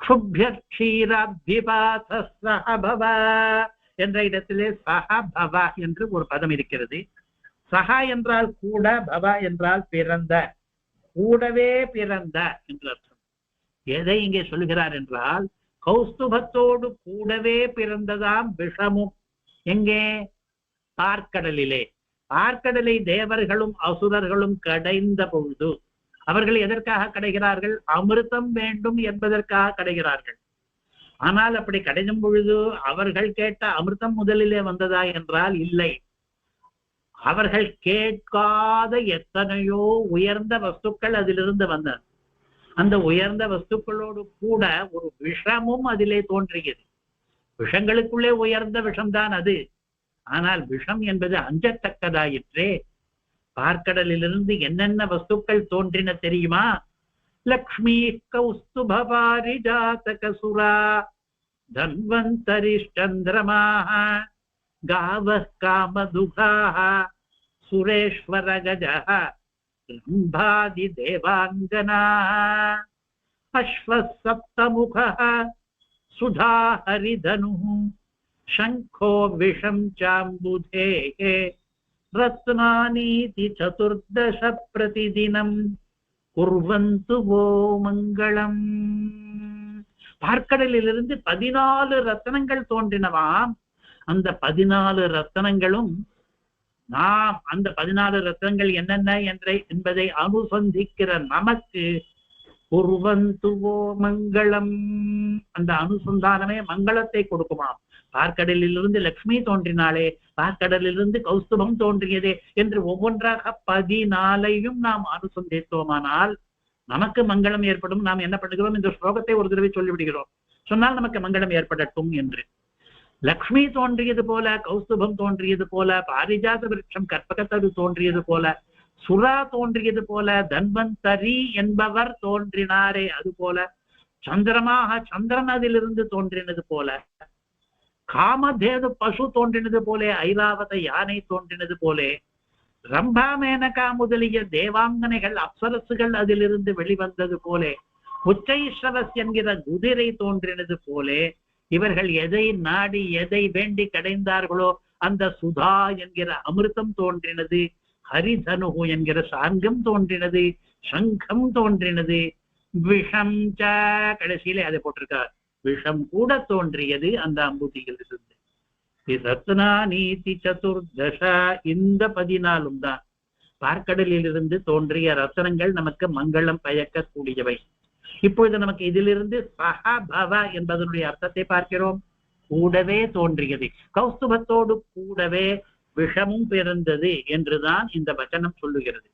க்ஷுப்ய சஹபவ என்ற இடத்திலே சஹபவ என்று ஒரு பதம் இருக்கிறது. சஹா என்றால் கூட பவ என்றால் பிறந்த கூடவே பிறந்த என்று அர்த்தம். எதை இங்கே சொல்கிறார் என்றால் கௌஸ்துபத்தோடு கூடவே பிறந்ததாம் விஷமும் எங்கே? பார்க்கடலிலே பார்க்கடலை தேவர்களும் அசுரர்களும் கடைந்த பொழுது அவர்கள் எதற்காக கடைகிறார்கள்? அமிர்தம் வேண்டும் என்பதற்காக கடைகிறார்கள். ஆனால் அப்படி கடையும் பொழுது அவர்கள் கேட்ட அமிர்தம் முதலிலே வந்ததா என்றால் இல்லை. அவர்கள் கேட்காத எத்தனையோ உயர்ந்த வஸ்துக்கள் அதிலிருந்து வந்தன. அந்த உயர்ந்த வஸ்துக்களோடு கூட ஒரு விஷமும் அதிலே தோன்றியது. விஷங்களுக்குள்ளே உயர்ந்த விஷம்தான் அது. ஆனால் விஷம் என்பது அஞ்சத்தக்கதாயிற்றே. பார்க்கடலிலிருந்து என்னென்ன வஸ்துக்கள் தோன்றின தெரியுமா லக்ஷ்மி கௌஸ்துபாரிஜாதகசுரா தன்வந்தரிஷ்டந்திரமாக गावः कामदुघाः सुरेश्वरगजः रम्भादिदेवाङ्गनाः अश्वः सप्तमुखः सुधा हरिधनुः शङ्खो विषं चाम्बुधेः रत्नानीति चतुर्दश प्रतिदिनम् குர்வந்து ஓ மங்களம் பார்க்கடலிலிருந்து பதினாலு ரத்தனங்கள் தோன்றினவாம் அந்த பதினாலு ரத்தனங்களும் நாம் அந்த பதினாலு ரத்தனங்கள் என்னென்ன என்ற என்பதை அனுசந்திக்கிற நமக்கு குர்வந்துவோ மங்களம் அந்த அனுசந்தானமே மங்களத்தை கொடுக்குமாம் பார்க்கடலிலிருந்து லக்ஷ்மி தோன்றினாளே பார்க்கடலிலிருந்து கௌஸ்துபம் தோன்றியதே என்று ஒவ்வொன்றாக பதினாலையும் நாம் அனுசந்தித்தோமானால் நமக்கு மங்களம் ஏற்படும். நாம் என்ன பண்ணுகிறோம்? இந்த ஸ்லோகத்தை ஒரு தடவை சொல்லிவிடுகிறோம். சொன்னால் நமக்கு மங்களம் ஏற்படட்டும் என்று. லக்ஷ்மி தோன்றியது போல கௌஸ்துபம் தோன்றியது போல பாரிஜாத விருட்சம் கற்பகத்தரு தோன்றியது போல சுரா தோன்றியது போல தன்வந்தரி என்பவர் தோன்றினாரே அது போல சந்திரமாக சந்திரன் அதிலிருந்து தோன்றினது போல காமதேது பசு தோன்றினது போலே ஐராவத யானை தோன்றினது போலே ரம்பா மேனகா முதலிய தேவாங்கனைகள் அப்சரசுகள் அதிலிருந்து வெளிவந்தது போலே உச்சைஸ்வரஸ் என்கிற குதிரை தோன்றினது போலே இவர்கள் எதை நாடி எதை வேண்டி கடைந்தார்களோ அந்த சுதா என்கிற அமிர்தம் தோன்றினது ஹரிதனுகு என்கிற சாங்கம் தோன்றினது சங்கம் தோன்றினது விஷம் ச கடைசியிலே அதை போட்டிருக்கார். விஷம் கூட தோன்றியது அந்த அம்புதியில் இருந்து ரத்னா நீதி சதுர்தசா இந்த பதினாலும் தான். பார்க்கடலிலிருந்து தோன்றிய ரத்தனங்கள் நமக்கு மங்களம் பயக்கக்கூடியவை. இப்பொழுது நமக்கு இதிலிருந்து சஹபவ என்பதனுடைய அர்த்தத்தை பார்க்கிறோம். கூடவே தோன்றியது. கௌஸ்துபத்தோடு கூடவே விஷமும் பிறந்தது என்றுதான் இந்த வச்சனம் சொல்லுகிறது.